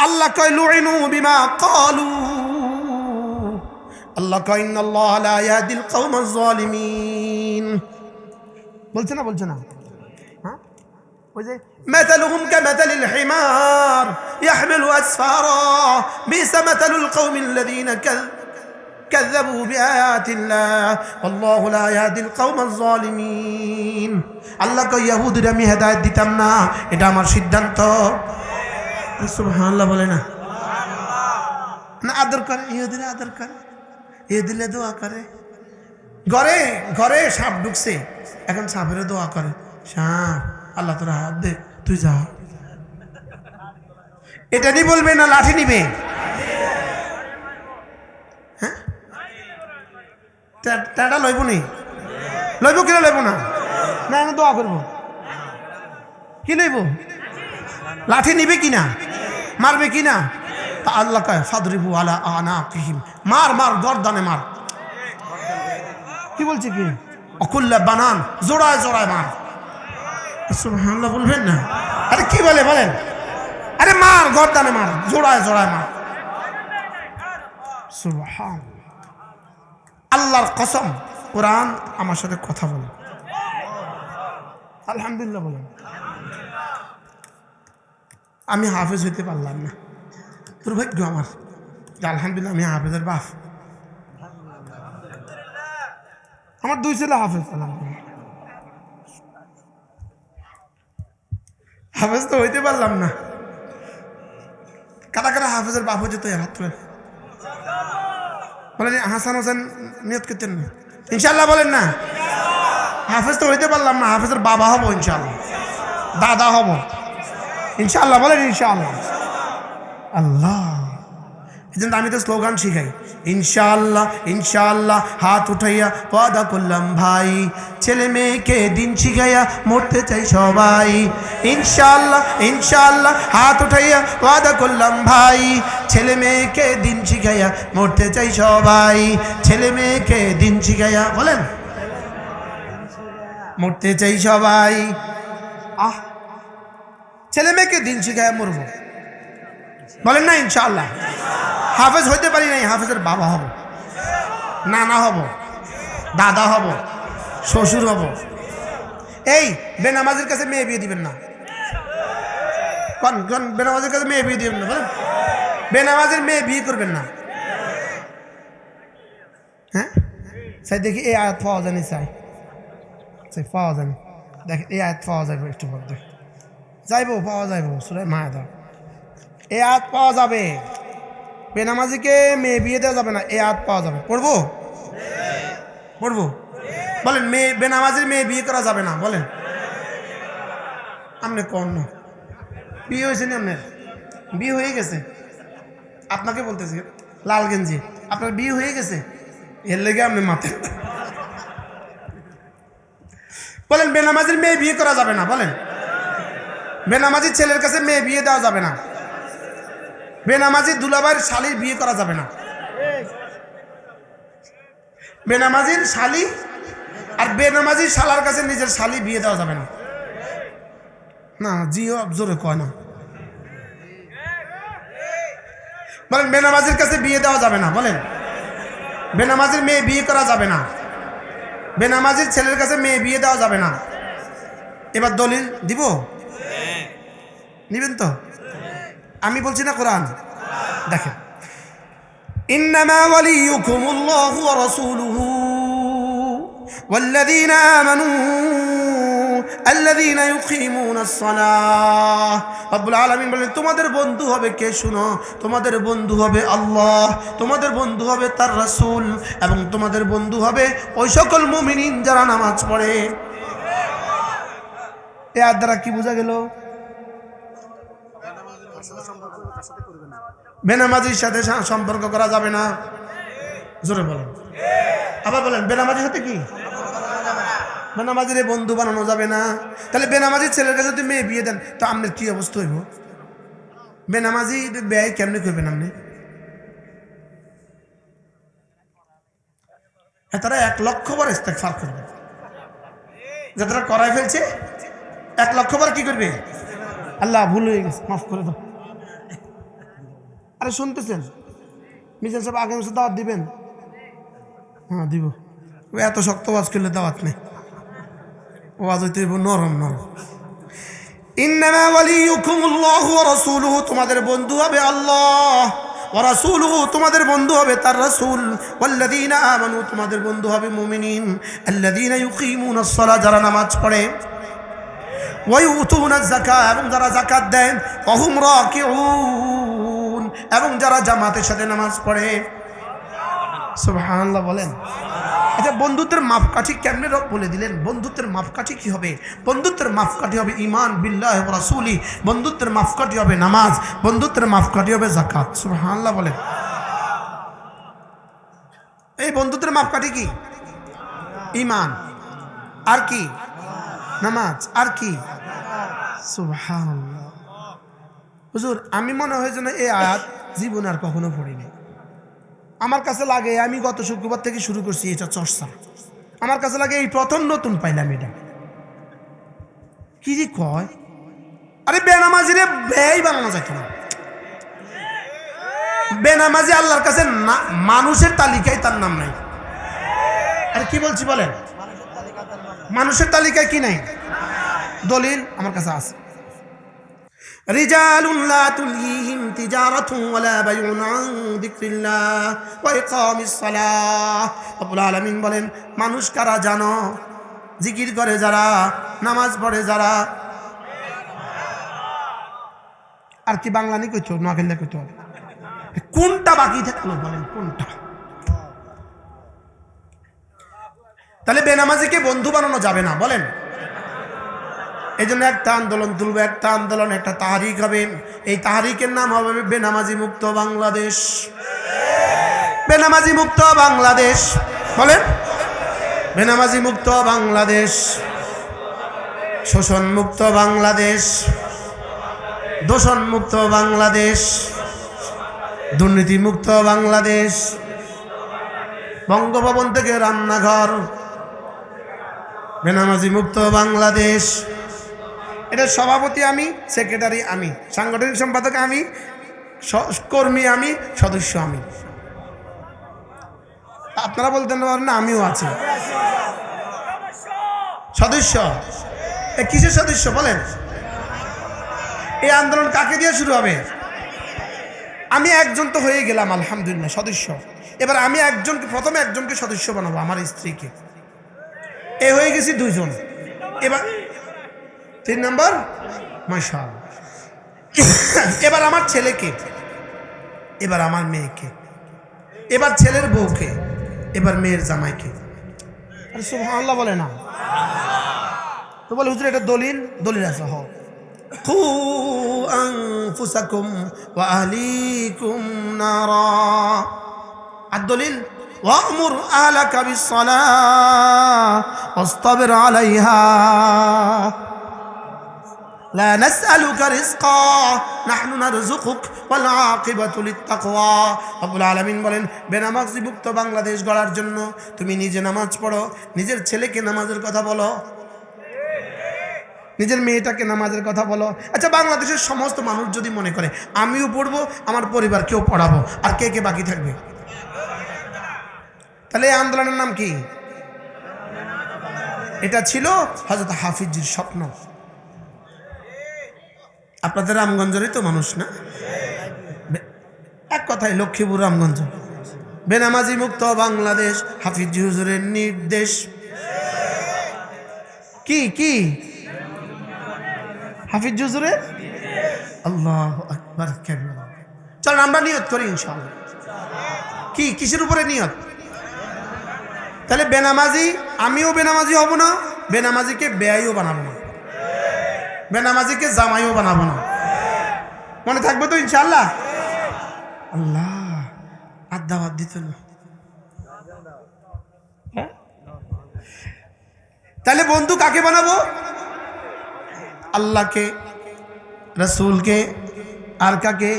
আল্লাহ কয় লুইনু বিমা কালু আল্লাহ কয় ইন্নাল্লাহ লা ইয়াহদিল কওমাজ জালিমিন বলছে না বলছে না হ্যাঁ ওই যে مثلهم كمثل الحمار يحمل أسفارا بئس مثل القوم الذين كذبوا كذبوا بآيات الله والله لا يهدي القوم الظالمين আল্লাহ কই ইয়াহুদের আমি হেদায়েত দিতাম না এটা আমার সিদ্ধান্ত সুবহানাল্লাহ বলে না? না, আদর করে, ইহুদিরা আদর করে। ইহুদিলে দোয়া করে। ঘরে ঘরে সাপ ঢুকছে। এখন সাপেরও দোয়া করে। সাপ, আল্লাহ তোরা হাত দে, তুই যা। এটা নিয়ে বলবে না, লাঠি নিবে? হ্যাঁ? টাটা লইব নি? লইব কিনা লইব না? না আমি দোয়া করব। কি লইব? লাঠি নিবে কিনা? মারবে কিনা তা আল্লাহ কয়, ফাদরিবু আলা আনা কিহিম মার মার, গরদানে মার। কি বলছে কি? অকুল্লা বানান, জোড়ায় জোড়ায় মার। সুবহানাল্লাহ বলবেন না? আরে কি বলে, বলেন? আরে মার, গরদানে মার, জোড়ায় জোড়ায় মার। সুবহান আল্লাহর কসম, কোরআন আমার সাথে কথা বলে। আলহামদুলিল্লাহ বলেন। আমি হাফেজ হইতে পারলাম না। দুর্ভাগ্য আমার। আলহামদুলিল্লাহ আমি হাফেজের বাপ। আমার দুই ছেলে হাফেজ হাফেজ তো হইতে পারলাম না। কাটা কারা হাফেজের বাপ হচ্ছে তো হাত বলেন, হাসান হোসেন নিয়ত করছেন না? ইনশাল্লাহ বলেন না। হাফেজ তো হইতে পারলাম না, হাফেজের বাবা হব ইনশাল্লাহ দাদা হব। ইনশাল্লাহ বলেন ইনশাল্লাহ আল্লাহ। এই জন্য আমি তো স্লোগান শিখাই। ইনশাল্লাহ ইনশাল্লাহ হাত উঠাইয়া ওয়াদা করলাম ভাই। ছেলে মেয়েকে দিন শিখাইয়া মরতে চাই সবাই। ইনশাল্লাহ ইনশাল্লাহ হাত উঠাইয়া ওয়াদা করলাম ভাই। ছেলে মেয়েকে দিন শিখাইয়া মরতে চাই সবাই। ছেলে মেয়েকে দিন শিখাইয়া বলেন। মরতে চাই সবাই। আহ ছেলে মেয়েকে দিন শিখাইয়া মরবো। বলেন না ইনশাল্লাহ হাফেজ হইতে পারি নাই, হাফেজের বাবা হব। নানা হব। দাদা হব। শ্বশুর হব। এই, বেনামাজির কাছে মেয়ে বিয়ে দিবেন না। কন কন, বেনামাজির কাছে মেয়ে বিয়ে দিবেন না বেনামাজির মেয়ে বিয়ে করবেন না। হ্যাঁ? সাই দেখি, এই আয়াত পাওয়া জানি চাই চাই পাওয়া জানি দেখ এই আয়াত পাওয়া যাবে একটু পর দেখ যাইব, পাওয়া যাইব, সুরাই মায়া দাও এ আয়াত পাওয়া যাবে। বেনামাজিকে মেয়ে বিয়ে দেওয়া যাবে না, এ আয়াত পাওয়া যাবে। পড়ব? পড়ব? বলেন, মেয়ে, বেনামাজির মেয়ে বিয়ে করা যাবে না, বলেন। আপনি কন বিয়ে হয়েছে নি আপনার বিয়ে হয়ে গেছে। আপনাকে বলতেছি, লাল গেঞ্জি। আপনার বিয়ে হয়ে গেছে? এর লেগে আপনি মাথায় বলেন, বেনামাজির মেয়ে বিয়ে করা যাবে না, বলেন। বেনামাজির ছেলের কাছে মেয়ে বিয়ে দেওয়া যাবে না। বেনামাজি দুলাভাইয়ের শালির বিয়ে করা যাবে না। বেনামাজির শালি আর বেনামাজির শালার কাছে নিজের শালি বিয়ে দেওয়া যাবে না। না, জিও জোরে কয় না। বলেন, বেনামাজির কাছে বিয়ে দেওয়া যাবে না, বলেন। বেনামাজির মেয়ে বিয়ে করা যাবে না। বেনামাজির ছেলের কাছে মেয়ে বিয়ে দেওয়া যাবে না। এবার দলিল দিব? নিবেন তো আমি বলছি না কোরআন দেখেন إنما وليكم الله ورسوله والذين آمنوا الذين يقيمون الصلاة رب العالمين বলেন তোমাদের বন্ধু হবে কে শুনো তোমাদের বন্ধু হবে আল্লাহ তোমাদের বন্ধু হবে তার রাসূল এবং তোমাদের বন্ধু হবে ওই সকল মুমিনিন যারা নামাজ পড়ে এ আর দ্বারা কি বোঝা গেল বেনামাজির সাথে সম্পর্ক করা যাবে না। জোরে বলেন। আবার বলেন, বেনামাজির সাথে কি? বেনামাজির বন্ধু বানানো যাবে না। তাহলে বেনামাজির ছেলের কাছে যদি মেয়ে বিয়ে দেন, তো আপনার কি অবস্থা হইব? বেনামাজি ব্যয় কেমনি করবেন আপনি? তারা এক লক্ষ বার ইস্তেকফার করবে। যে তারা করাই ফেলছে, এক লক্ষ বার কি করবে? আল্লাহ ভুল হয়ে গেছে, মাফ করে দাও। আরে শুনতেছেন? মিজান সাহেব আগামী মাসে দাওয়াত দিবেন? হ্যাঁ দিব। এত শক্ত ওয়াজ করলে দাওয়াত নেই। ওয়াজ হইতে নরম নরম। ইন্নামা ওয়ালিয়ুকুমুল্লাহ ওয়া রাসূলুহু, তোমাদের বন্ধু হবে আল্লাহ। ওয়া রাসূলুহু, তোমাদের বন্ধু হবে তার রাসূল। ওয়াল্লাযীনা আমানু, তোমাদের বন্ধু হবে মুমিনিন। আল্লাযীনা ইউকিমুনাস সালাহ যারা নামাজ পড়ে। ওয়ায়ুতুনা যাকাত, এবং যারা যাকাত দেন ওয়াহুম রাকিউন। এবং যারা জামাতের সাথে নামাজ পড়ে। সুবহানাল্লাহ বলেন। আচ্ছা বন্ধুত্বের মাপকাঠি কেমনে রব বলে দিলেন? বন্ধুত্বের মাপকাঠি কি হবে? বন্ধুত্বের মাপকাঠি হবে ইমান বিল্লাহ রাসুলি। বন্ধুত্বের মাপকাঠি হবে নামাজ। বন্ধুত্বের মাপকাঠি হবে জাকাত সুবহানাল্লাহ বলেন। এই বন্ধুত্বের মাপকাঠি কি? ইমান আর কি? নামাজ। আর কি? সুবহানাল্লাহ। হুজুর, আমি মনে হয় যেন এই আয়াত জীবন আর কখনো পড়িনি আমার কাছে লাগে, আমি গত শুক্রবার থেকে শুরু করছি এটা চর্চা। আমার কাছে লাগে এই প্রথম নতুন পাইলাম এটা। কি যে কয়? আরে বেনামাজিরে ব্যয় বানানো যায় না বেনামাজি আল্লাহর কাছে মানুষের তালিকায় তার নাম নাই। আরে কি বলছি বলেন? মানুষের তালিকায় কি নাই? দলিল আমার কাছে আছে। رجال لا تلهيهم تجارة ولا بيع عن ذكر الله وإقام الصلاة رب العالمين বলেন মানুষ কারা জানো জিকির করে যারা নামাজ পড়ে যারা আর কি বাংলা নেই কইতো নোয়াখালী কইতো হবে কোনটা বাকি থাকলো বলেন কোনটা তাহলে বেনামাজিকে বন্ধু বানানো যাবে না বলেন এই জন্য একটা আন্দোলন তুলবে, একটা আন্দোলন, একটা তাহারিক হবে। এই তাহারিকের নাম হবে বেনামাজি মুক্ত বাংলাদেশ। বেনামাজি মুক্ত বাংলাদেশ। বলেন। বেনামাজি মুক্ত বাংলাদেশ। শোষণ মুক্ত বাংলাদেশ। দূষণ মুক্ত বাংলাদেশ। দুর্নীতি মুক্ত বাংলাদেশ। বঙ্গভবন থেকে রান্নাঘর। বেনামাজি মুক্ত বাংলাদেশ। এটার সভাপতি আমি সেক্রেটারি আমি, সাংগঠনিক সম্পাদক আমি কর্মী আমি, সদস্য আমি। আপনারা বলতেন না আমিও আছি। সদস্য? এ কিসের সদস্য বলেন? এই আন্দোলন কাকে দিয়ে শুরু হবে? আমি একজন তো হয়ে গেলাম, আলহামদুলিল্লাহ, সদস্য। এবার আমি একজনকে, প্রথমে একজনকে সদস্য বানাবো, আমার স্ত্রীকে। এ হয়ে গেছি দুইজন। এবার তিন নম্বর মাশাল এবার আমার ছেলেকে এবার আমার মেয়েকে এবার ছেলের বউকে এবার মেয়ের জামাইকে আরে সুবহানাল্লাহ বলে না তো বলে হুজুর এটা দলিল দলিল আছে হ কু আনফুসাকুম ওয়া আহলিকুম নারা আর দলিল وأمر أهلك بالصلاة واصطبر عليها لا نسألك رزقا نحن نرزقك والعاقبة للتقوى রব্বুল আলামিন বলেন বেনামাজি মুক্ত বাংলাদেশ গড়ার জন্য তুমি নিজে নামাজ পড়ো নিজের ছেলেকে নামাজের কথা বলো নিজের মেয়েটাকে নামাজের কথা বলো আচ্ছা বাংলাদেশের সমস্ত মানুষ যদি মনে করে আমিও পড়বো আমার পরিবারকেও পড়াবো আর কে কে বাকি থাকবে তাহলে এই আন্দোলনের নাম কি এটা ছিল হজরত হাফিজির স্বপ্ন আপনাদের রামগঞ্জেরই তো মানুষ না? এক কথায় লক্ষ্মীপুর, রামগঞ্জ। বেনামাজি মুক্ত বাংলাদেশ, হাফিজ হুজুরের নির্দেশ। কি কি? হাফিজ হুজুরের? আল্লাহ। চলেন আমরা নিয়ত করি ইনশাআল্লাহ। কি, কিসের উপরে নিয়ত? তাহলে বেনামাজি, আমিও বেনামাজি হব না? বেনামাজিকে বেয়াইও বানাবো না। বেনামাজিকে জামাইও বানাবো না। মনে থাকবে তো ইনশাল্লাহ আল্লাহ, আড্ডা বাদ দিত হ্যাঁ? তাহলে বন্ধু কাকে বানাবো? আল্লাহকে, রসুলকে, আর কাকে?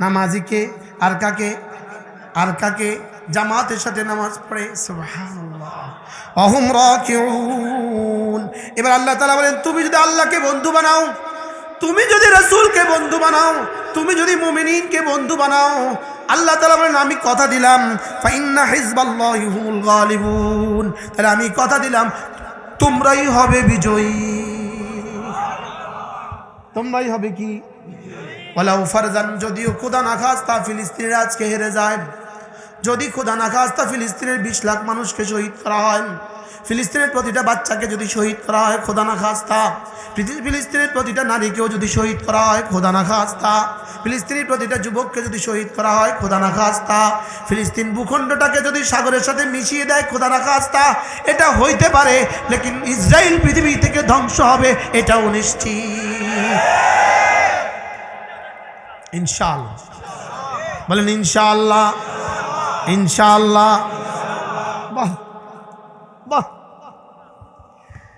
নামাজিকে, আর কাকে? আর কাকে? জামাতের সাথে নামাজ পড়ে, সুবহানাল্লাহ। অহুম রাকিউন। এবার আল্লাহ তালা বলেন, তুমি যদি আল্লাহকে বন্ধু বানাও, তুমি যদি রসুলকে বন্ধু বানাও, তুমি যদি মুমিনিনকে বন্ধু বানাও, আল্লাহ তালা বলেন, আমি কথা দিলাম তাহলে আমি কথা দিলাম, তোমরাই হবে বিজয়ী। তোমরাই হবে কি? ওলাউ ফারজান, যদিও খোদা না খাস্তা ফিলিস্তিনের আজকে হেরে যায়, যদি খোদা না খাস্তা ফিলিস্তিনের বিশ লাখ মানুষকে শহীদ করা হয় ফিলিস্তিনের প্রতিটা বাচ্চাকে যদি শহীদ করা হয়, খোদা না খাস্তা। ফিলিস্তিনের প্রতিটা নারীকেও যদি শহীদ করা হয়, খোদা না খাস্তা। ফিলিস্তিনের প্রতিটা যুবককে যদি শহীদ করা হয়, খোদা না খাস্তা। ফিলিস্তিন ভূখণ্ডটাকে যদি সাগরের সাথে মিশিয়ে দেয়, খোদা না খাস্তা। এটা হইতে পারে, লেকিন ইসরায়েল পৃথিবী থেকে ধ্বংস হবে, এটাও নিশ্চিত। ইনশাল্লাহ বলেন ইনশাআল্লাহ। ইনশাআল্লাহ।